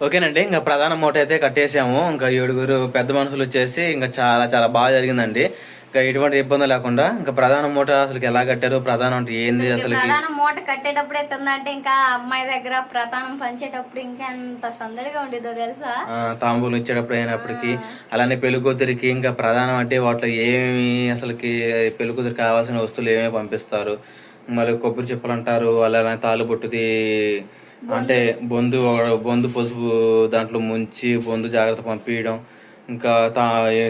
ఓకేనండి ఇంకా ప్రధాన మూట అయితే కట్టేసాము ఇంకా ఏడుగురు పెద్ద మనుషులు వచ్చేసి ఇంకా చాలా చాలా బాగా జరిగిందండి. ఇంకా ఎటువంటి ఇబ్బంది లేకుండా ఇంకా ప్రధాన మూట అసలు ఎలా కట్టారు? ప్రధానం అంటే ఏంది అసలు ప్రధానం మూట కట్టేటప్పుడు ఎట్టుందంటే ఇంకా అమ్మాయి దగ్గర ప్రధానం పంచేటప్పుడు ఇంకా ఎంత సందడిగా ఉండేదో తెలుసా? తాంబూలు ఇచ్చేటప్పుడు అయినప్పటికీ అలానే పెళ్ళికూతురికి ఇంకా ప్రధానం అంటే వాటిలో ఏమి అసలుకి పెళ్ళికూతురికి కావాల్సిన వస్తువులు ఏమేమి పంపిస్తారు? మరి కొబ్బరి చిప్పలు అంటారు అలానే తాలుబొట్టుది అంటే బొందు బొందు పసుపు దాంట్లో ముంచి బొందు జాగ్రత్త పంపించడం ఇంకా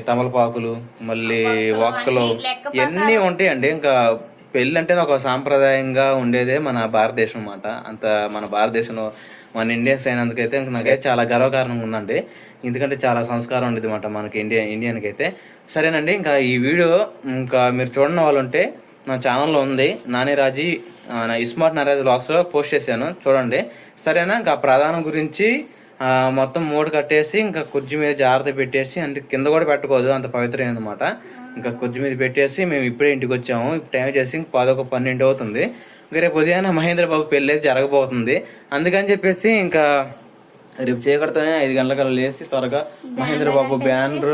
తమలపాకులు మళ్ళీ ఒక్కలు ఇవన్నీ ఉంటాయండి ఇంకా పెళ్ళి అంటే ఒక సాంప్రదాయంగా ఉండేదే మన భారతదేశం అన్నమాట. అంత మన భారతదేశంలో మన ఇండియన్స్ అయినందుకైతే ఇంక నాకైతే చాలా గర్వకారణంగా ఉందండి. ఎందుకంటే చాలా సంస్కారం ఉండేది అనమాట మనకి ఇండియా ఇండియన్కి అయితే సరేనండి ఇంకా ఈ వీడియో ఇంకా మీరు చూడని వాళ్ళు ఉంటే నా ఛానల్లో ఉంది. నాని రాజీ ఆ, నా ఇస్మార్ట్ నరేజ్ బ్లాగ్స్లో పోస్ట్ చేశాను. చూడండి. సరేనా? ఇంకా ప్రధానం గురించి మొత్తం మూడు కట్టేసి ఇంకా కుర్జీ మీద జాగ్రత్త పెట్టేసి అంటే కింద కూడా పెట్టుకోదు అంత పవిత్రమైనది అనమాట ఇంకా కుర్జీ మీద పెట్టేసి మేము ఇప్పుడే ఇంటికి వచ్చాము. ఇప్పుడు టైం చేసి ఇంక పదొక పన్నెండు అవుతుంది. ఇంకా రేపు ఉదయాన్నే మహేంద్ర బాబు పెళ్ళి అయితే జరగబోతుంది. అందుకని చెప్పేసి ఇంకా రేపు చీకటితోనే ఐదు గంటలకల్లా లేచి త్వరగా మహేంద్ర బాబు బ్యానర్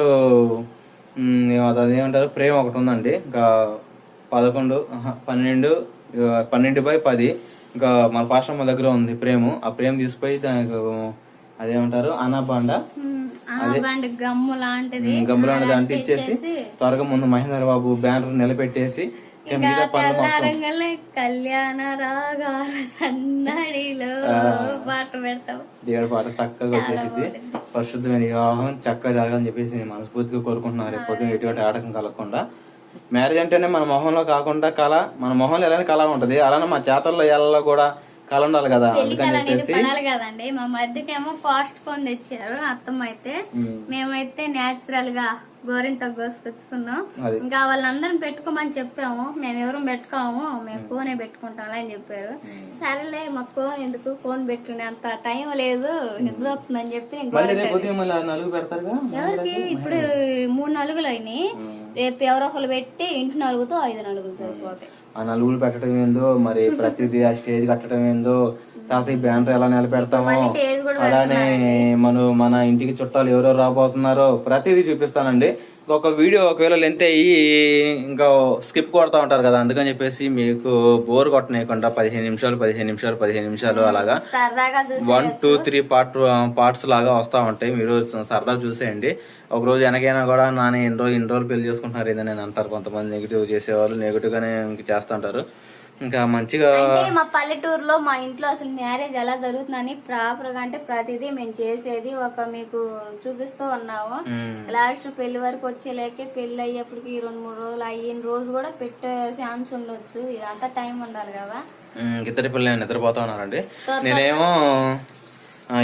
అదేమంటారు ప్రేమ ఒకటి ఉందండి. ఇంకా పదకొండు పన్నెండు పన్నెండు బై పది. ఇంకా మన పాశ్రమ దగ్గర ఉంది ప్రేమ. ఆ ప్రేమ తీసుకుపోయి దానికి అదేమంటారు? అనాబాండ బండి గమ్ము లాంటిది. అంటించేసి త్వరగా ముందు మహేంద్ర బాబు బ్యానర్ నిలబెట్టేసి కళ్యాణ రాగాల సన్నడిలో పాట పెడతాం. దేవుడి పాట చక్కగా వచ్చేసింది పరిశుద్ధమైన వివాహం చక్కగా జరగాలని చెప్పేసి నేను మనస్ఫూర్తిగా కోరుకుంటున్నాను. రేపు పొద్దున ఎటువంటి ఆటకం కలగకుండా. మ్యారేజ్ అంటేనే మన మొహంలో కాకుండా కళ. మన మొహంలో ఎలాంటి కళ ఉంటది? అలానే మా చేతల్లో ఎల్లలో కూడా కళ ఉండాలి కదా. అందుకని అనేది చెప్పేసి పడాలి కదండి. మా మధ్యకేమో ఫాస్ట్ ఫోన్ తెచ్చారు అత్తమ్మ అయితే మేమైతే నేచురల్గా గోరింట కోసుకొచ్చుకున్నాం. ఇంకా వాళ్ళందరం పెట్టుకోమని చెప్పాము. మేము ఎవరు పెట్టుకోము మేము ఫోనే పెట్టుకుంటాం అని చెప్పారు. సరేలే మాకు ఫోన్ ఎందుకు? ఫోన్ పెట్టుకునే అంత టైం లేదు. నిద్ర వస్తుందని చెప్పి ఎవరికి? ఇప్పుడు మూడు నలుగులు అయినాయి. రేపు ఎవరో ఒకరు పెట్టి ఇంటి నలుగుతో ఐదు నలుగులు సరిపోతాయి. ఆ నలుగులు పెట్టడం ఏందో మరి ప్రతిదీ ఆ స్టేజ్ కట్టడం ఏందో తర్వాత ఈ బ్యానర్ ఎలా నిలబెడతామో అలానే మన మన ఇంటికి చుట్టాలు ఎవరో రాబోతున్నారో ప్రతిదీ చూపిస్తానండి. ఒక వీడియో ఒకవేళ లెంత్ అయ్యి ఇంకా స్కిప్ కొడతా ఉంటారు కదా అందుకని చెప్పేసి మీకు బోర్ కొట్టనేయకుండా పదిహేను నిమిషాలు పదిహేను నిమిషాలు పదిహేను నిమిషాలు అలాగా. One two three part parts లాగా వస్తా ఉంటాయి. మీరు సరదా చూసేయండి. ఒక రోజు వెనకైనా కూడా నాన్న ఎన్ని రోజులు ఇన్ని రోజులు పెళ్ళి చేసుకుంటున్నారు ఏదని అంటారు. కొంతమంది నెగిటివ్ చేసేవాళ్ళు నెగిటివ్ గానే ఇంక చేస్తుంటారు ఇంకా మంచిగా అంటే మా పల్లెటూరులో మా ఇంట్లో అసలు మ్యారేజ్ ఎలా జరుగుతుందని ప్రాపర్గా అంటే ప్రతిదీ మేము చేసేది ఒక మీకు చూపిస్తూ ఉన్నాము. లాస్ట్ పెళ్ళి వరకు వచ్చేలేకే పెళ్ళి అయ్యేప్పటికి రెండు మూడు రోజులు అయిన రోజు కూడా పెట్టే ఛాన్స్ ఉండొచ్చు. ఇదంతా టైం ఉండాలి కదా. ఇద్దరి పిల్లలు నిద్రపోతా ఉన్నారండి? నేనేమో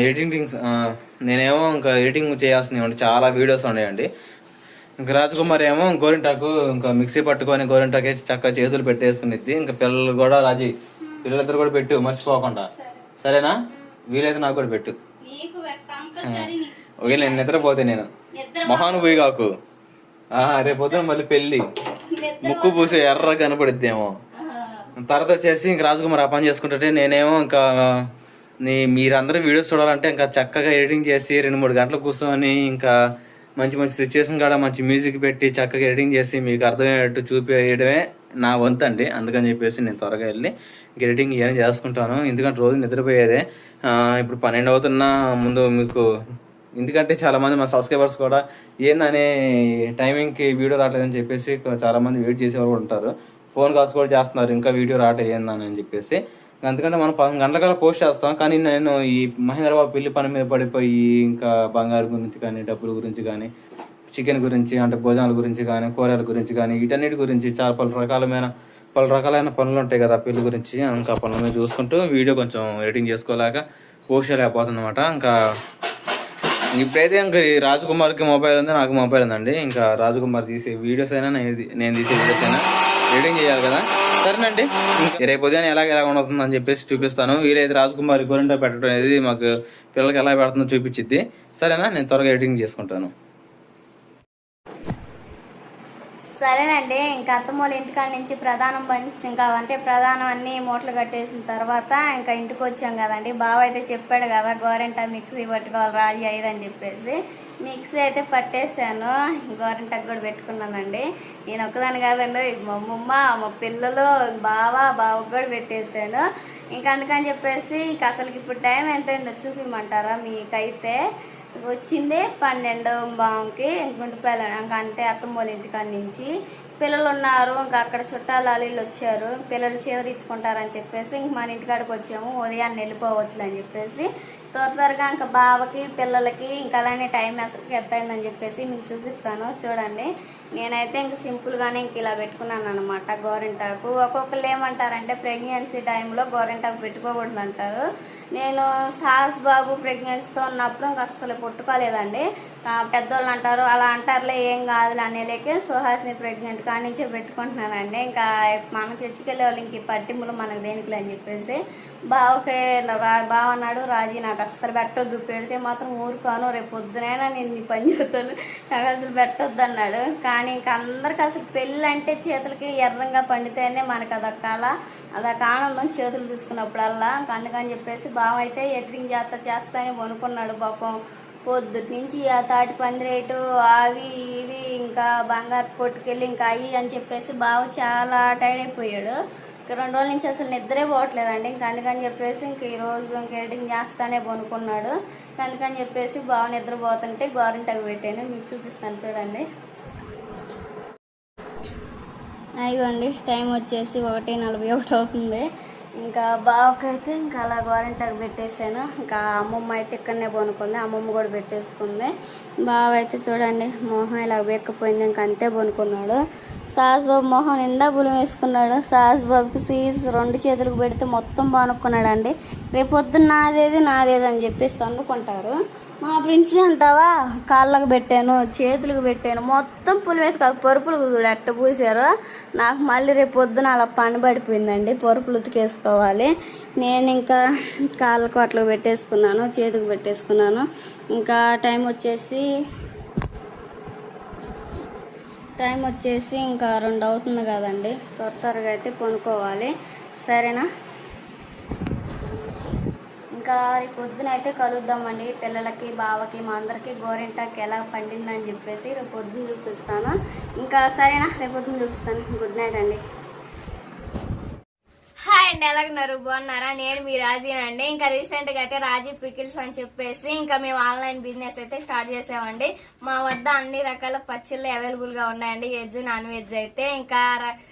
ఎడిటింగ్ నేనేమో ఇంకా ఎడిటింగ్ చేయాల్సినవి చాలా వీడియోస్ ఉన్నాయండి ఇంకా రాజకుమారి ఏమో గోరింటాకు ఇంకా మిక్సీ పట్టుకొని గోరింటాకు వేసి చక్కగా చేతులు పెట్టేసుకునిద్ది. ఇంకా పిల్లలు కూడా రాజీ. పిల్లలిద్దరు కూడా పెట్టు మర్చిపోకుండా. సరేనా? వీలైతే నాకు కూడా పెట్టు. ఒకవేళ నేను నిద్రపోతే నేను. మొహాను పోయి కాకు. రేపు పొద్దున మళ్ళీ పెళ్ళి. ముక్కు పూసి ఎర్ర కనపడిద్దేమో. తర్వాత వచ్చేసి ఇంక రాజకుమార్ ఆ పని చేసుకుంటుంటే నేనేమో ఇంకా నీ మీరందరూ వీడియోస్ చూడాలంటే ఇంకా చక్కగా ఎడిటింగ్ చేసి రెండు మూడు గంటలు కూర్చొని ఇంకా మంచి మంచి సిచ్యువేషన్ కాడ మంచి మ్యూజిక్ పెట్టి చక్కగా ఎడిటింగ్ చేసి మీకు అర్థమయ్యేటట్టు చూపించడమే నా వంతు అండి. అందుకని చెప్పేసి నేను త్వరగా వెళ్ళి ఎడిటింగ్ ఇవన్నీ చేసుకుంటాను ఎందుకంటే రోజు నిద్రపోయేదే. ఇప్పుడు పన్నెండు అవుతున్నా ముందు మీకు ఎందుకంటే చాలామంది మా సబ్స్క్రైబర్స్ కూడా ఏందనే టైమింగ్కి వీడియో రావట్లేదని చెప్పేసి చాలా మంది వెయిట్ చేసేవారు ఉంటారు. ఫోన్ కాల్స్ కూడా చేస్తున్నారు. ఇంకా వీడియో రావట్లేదు ఏందని అని చెప్పేసి. అందుకంటే మనం పది గంటలకల్లా పోస్ట్ చేస్తాం. కానీ నేను ఈ మహేంద్రబాబు పెళ్ళి పని మీద పడిపోయి ఇంకా బంగారు గురించి కానీ డబ్బుల గురించి కానీ చికెన్ గురించి అంటే భోజనాల గురించి కానీ కూరల గురించి కానీ వీటన్నిటి గురించి చాలా పలు రకాలమైన పలు రకాలైన పనులు ఉంటాయి కదా పెళ్ళి గురించి. ఇంకా పనుల మీద చూసుకుంటూ వీడియో కొంచెం ఎడిటింగ్ చేసుకోలేక పోస్ట్ చేయలేకపోతుందన్నమాట ఇంకా ఇప్పుడైతే ఇంకా ఈ రాజకుమార్కి మొబైల్ ఉంది నాకు మొబైల్ ఉందండి. ఇంకా రాజకుమార్ తీసే వీడియోస్ అయినా నేను నేను తీసే వీడియోస్ అయినా ఎడిటింగ్ చేయాలి కదా. సరేనండి. రేపు ఉదయం ఎలాగ ఎలా ఉండవుతుంది అని చెప్పేసి చూపిస్తాను. వీలైతే రాజకుమారి గోరింటా పెట్టడం అనేది మాకు పిల్లలకి ఎలా పెడుతుందో చూపించిద్ది. సరేనా? నేను త్వరగా ఎడిటింగ్ చేసుకుంటాను. సరేనండి ఇంకా అత్తమూల ఇంటికాడ నుంచి ప్రధానం పంచి ఇంకా అంటే ప్రధానం అన్ని మూటలు కట్టేసిన తర్వాత ఇంకా ఇంటికి వచ్చాం కదండి. బావ అయితే చెప్పాడు కదా గోరెంటా మిక్సీ పట్టుకోవాలి రాజీ అయ్యదు అని చెప్పేసి. మిక్సీ అయితే పట్టేశాను గోరెంటకు కూడా పెట్టుకున్నానండి. నేను ఒక్కదాని కాదండి మా అమ్మమ్మ మా పిల్లలు బావ బావకు కూడా పెట్టేశాను. ఇంకా అందుకని చెప్పేసి ఇంకా అసలుకి ఇప్పుడు టైం ఎంత అయిందో చూపిమంటారా మీకైతే? వచ్చింది పన్నెండవ భావంకి గుంటుపల్లి ఇంకా అంటే అత్తమ్మోళ్ళ ఇంటికాడ నుంచి. పిల్లలు ఉన్నారు ఇంకా అక్కడ చుట్టాలు వచ్చారు. పిల్లలు చీదరించుకుంటారని చెప్పేసి ఇంక మన ఇంటికాడికి వచ్చాము ఉదయాన్నే వెళ్ళిపోవచ్చు అని చెప్పేసి త్వర త్వరగా ఇంకా బావకి పిల్లలకి ఇంకా అలానే టైం అసలు ఎంత అయిందని చెప్పేసి మీకు చూపిస్తాను. చూడండి. నేనైతే ఇంక సింపుల్గానే ఇంక ఇలా పెట్టుకున్నాను అనమాట గోరింటాకు. ఒక్కొక్కరు ఏమంటారంటే ప్రెగ్నెన్సీ టైంలో గోరింటాకు పెట్టుకోకూడదు అంటారు నేను సాహస్ బాబు ప్రెగ్నెన్సీతో ఉన్నప్పుడు ఇంక అస్సలు పుట్టుకోలేదండి పెద్దోళ్ళు అంటారు అలా అంటారులే ఏం కాదులే అనేలేకే సుహాస్ని ప్రెగ్నెంట్ కానించే పెట్టుకుంటున్నానండి. ఇంకా మనం చర్చికెళ్ళే వాళ్ళు ఇంక పట్టింపులు మనకు దేనికిలే అని చెప్పేసి బావకే రా- బావ అన్నాడు రాజీ. నాకు అస్సలు పెట్టొద్దు పెడితే మాత్రం ఊరుకోను రేపు పొద్దునైనా నేను నీ పని చేస్తాను. నాకు అసలు పెట్టొద్దు అన్నాడు. కానీ ఇంక అందరికి అసలు పెళ్ళి అంటే చేతులకి ఎర్రంగా పండితేనే మనకు అదొక కళ అదొక ఆనందం చేతులు చూసుకున్నప్పుడల్లా. అందుకని చెప్పేసి బావ అయితే ఎడిటింగ్ చేస్తా చేస్తానే కొనుక్కున్నాడు పాపం. పొద్దుటి నుంచి ఆ తాటి పందిరేటు అవి ఇవి ఇంకా బంగారు కొట్టుకెళ్ళి ఇంకా అయ్యి అని చెప్పేసి బావ చాలా టైర్డ్ అయిపోయాడు. రెండు రోజుల నుంచి అసలు నిద్రే పోవట్లేదండి. ఇంక అందుకని చెప్పేసి ఇంక ఈరోజు ఇంక ఎడిటింగ్ చేస్తానే పనుకున్నాడు. అందుకని చెప్పేసి బాగా నిద్రపోతుంటే గోరింటకు పెట్టాను. మీకు చూపిస్తాను చూడండి. అయ్యండి టైం వచ్చేసి ఒకటి నలభై ఒకటి అవుతుంది. ఇంకా బావకైతే ఇంకా అలా గోరంటాకు పెట్టేశాను. ఇంకా అమ్మమ్మ అయితే ఇక్కడనే పనుకుంది అమ్మమ్మ కూడా పెట్టేసుకుంది. బావ అయితే చూడండి మొహం ఇలా వేక్కపోయింది. ఇంకా అంతే పనుకున్నాడు సాహస్బాబు మొహం నిండా బులం వేసుకున్నాడు. సాహస్బాబుకి సీజ్ రెండు చేతులకు పెడితే మొత్తం బానుకున్నాడండి రేపు పొద్దున్న నాదేది నాదేది అని చెప్పేసి తన్నుకుంటారు. మా ఫ్రెండ్స్ అంటావా? కాళ్ళకు పెట్టాను చేతులకు పెట్టాను. మొత్తం పులి వేసి కాదు పరుపులు కూడా ఎట్ట పూసారు. నాకు మళ్ళీ రేపు పొద్దున అలా పని పడిపోయిందండి. పరుపులు ఉతికేసుకోవాలి. నేను ఇంకా కాళ్ళకు అట్లా పెట్టేసుకున్నాను చేతికి పెట్టేసుకున్నాను. ఇంకా టైం వచ్చేసి టైం వచ్చేసి ఇంకా రెండు అవుతుంది కదండి. త్వర త్వరగా అయితే కొనుక్కోవాలి సరేనా? ఇంకా రేపు పొద్దున అయితే కలుద్దామండి. పిల్లలకి బావకి మా అందరికి గోరింటాకి ఎలా పండిందని చెప్పేసి రేపు పొద్దున చూపిస్తాను. ఇంకా సరేనా? రేపు పొద్దున చూపిస్తాను. గుడ్ నైట్ అండి. హాయ్ అండి ఎలాగున్నారు? బాగున్నారా? నేను మీ రాజీనండి. ఇంకా రీసెంట్గా అయితే రాజీ పికిల్స్ అని చెప్పేసి ఇంకా మేము ఆన్లైన్ బిజినెస్ అయితే స్టార్ట్ చేసామండి. మా వద్ద అన్ని రకాల పచ్చళ్ళు అవైలబుల్గా ఉన్నాయండి. వెజ్ నాన్ వెజ్ అయితే ఇంకా ర-